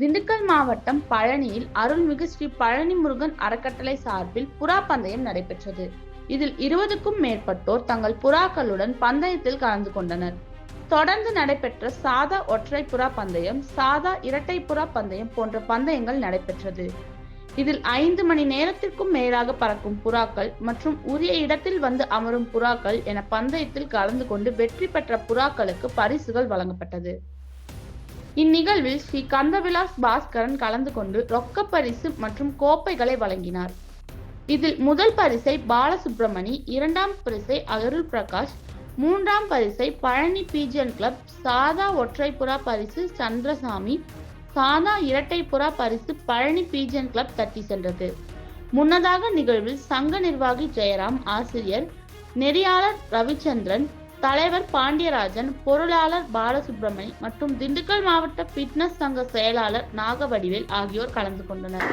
திண்டுக்கல் மாவட்டம் பழனியில் அருள்மிகு ஸ்ரீ பழனி முருகன் அறக்கட்டளை சார்பில் புறா பந்தயம் நடைபெற்றது. இதில் இருபதுக்கும் மேற்பட்டோர் தங்கள் புறாக்களுடன் பந்தயத்தில் கலந்து கொண்டனர். தொடர்ந்து நடைபெற்ற சாதா ஒற்றை புறா பந்தயம் சாதா இரட்டை புறா பந்தயம் போன்ற பந்தயங்கள் நடைபெற்றது. இதில் ஐந்து மணி நேரத்திற்கும் மேலாக பறக்கும் புறாக்கள் மற்றும் உரிய இடத்தில் வந்து அமரும் புறாக்கள் என பந்தயத்தில் கலந்து கொண்டு வெற்றி பெற்ற புறாக்களுக்கு பரிசுகள் வழங்கப்பட்டது. இந்நிகழ்வில் ஸ்ரீ கந்தவிலாஸ் பாஸ்கரன் கலந்து கொண்டு ரொக்க பரிசு மற்றும் கோப்பைகளை வழங்கினார். இதில் முதல் பரிசை பாலசுப்ரமணி இரண்டாம் பரிசை அருள் பிரகாஷ் மூன்றாம் பரிசை பழனி பீஜன் கிளப் சாதா ஒற்றைப்புறா பரிசு சந்திரசாமி சாதா இரட்டைப்புறா பரிசு பழனி பீஜன் கிளப் தட்டி சென்றது. முன்னதாக நிகழ்வில் சங்க நிர்வாகி ஜெயராம் ஆசிரியர் நெறியாளர் ரவிச்சந்திரன் தலைவர் பாண்டியராஜன் பொருளாளர் பாலசுப்ரமணி மற்றும் திண்டுக்கல் மாவட்ட பிட்னஸ் சங்க செயலாளர் நாகவடிவேல் ஆகியோர் கலந்து கொண்டனர்.